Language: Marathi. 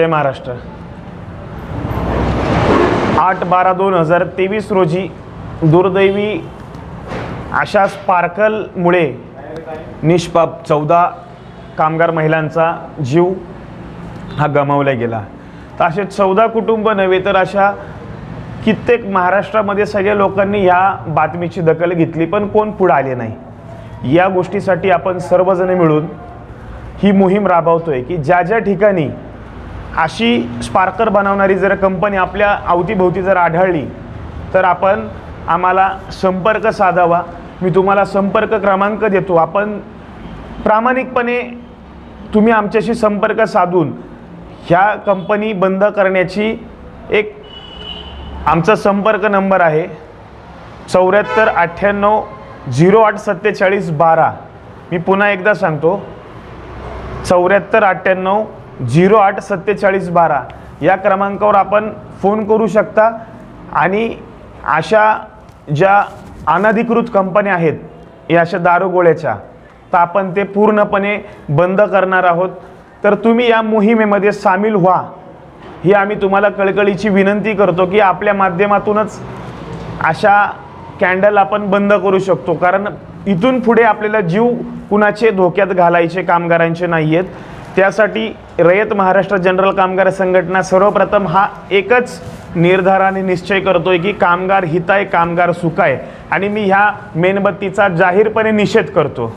जय महाराष्ट्र. आठ बारा दोन हजार तेवीस रोजी दुर्दैवी अशा स्पार्कलमुळे निष्पाप चौदा कामगार महिलांचा जीव हा गमावला गेला. तर असे चौदा कुटुंब नव्हे तर अशा कित्येक महाराष्ट्रामध्ये सगळ्या लोकांनी या बातमीची दखल घेतली पण कोण पुढं आले नाही. या गोष्टीसाठी आपण सर्वजण मिळून ही मोहीम राबवतोय की ज्या ज्या ठिकाणी अशी स्पार्कर बनवणारी जर कंपनी आपल्या अवतीभोवती जर आढळली तर आपण आम्हाला संपर्क साधावा. मी तुम्हाला संपर्क क्रमांक देतो. आपण प्रामाणिकपणे तुम्ही आमच्याशी संपर्क साधून ह्या कंपनी बंद करण्याची एक आमचा संपर्क नंबर आहे चौऱ्याहत्तर अठ्ठ्याण्णव झिरो आठ सत्तेचाळीस बारा. मी पुन्हा एकदा सांगतो चौऱ्याहत्तर अठ्ठ्याण्णव झिरो आठ सत्तेचाळीस बारा. या क्रमांकावर आपण फोन करू शकता. आणि अशा ज्या अनधिकृत कंपन्या आहेत या अशा दारुगोळ्याच्या तर आपण ते पूर्णपणे बंद करणार आहोत. तर तुम्ही या मोहिमेमध्ये सामील व्हा. ही आम्ही तुम्हाला कळकळीची विनंती करतो की आपल्या माध्यमातूनच अशा कॅन्डल आपण बंद करू शकतो. कारण इथून पुढे आपल्याला जीव कुणाचे धोक्यात घालायचे कामगारांचे नाही आहेत त्यासाठी रयत महाराष्ट्र जनरल कामगार संघटना सर्वप्रथम हा एकच निर्धाराने निश्चय निश्चय करतोय की कामगार हिताय कामगार सुखाय. आणि मी ह्या मेणबत्तीचा जाहीरपणे निषेध करतो.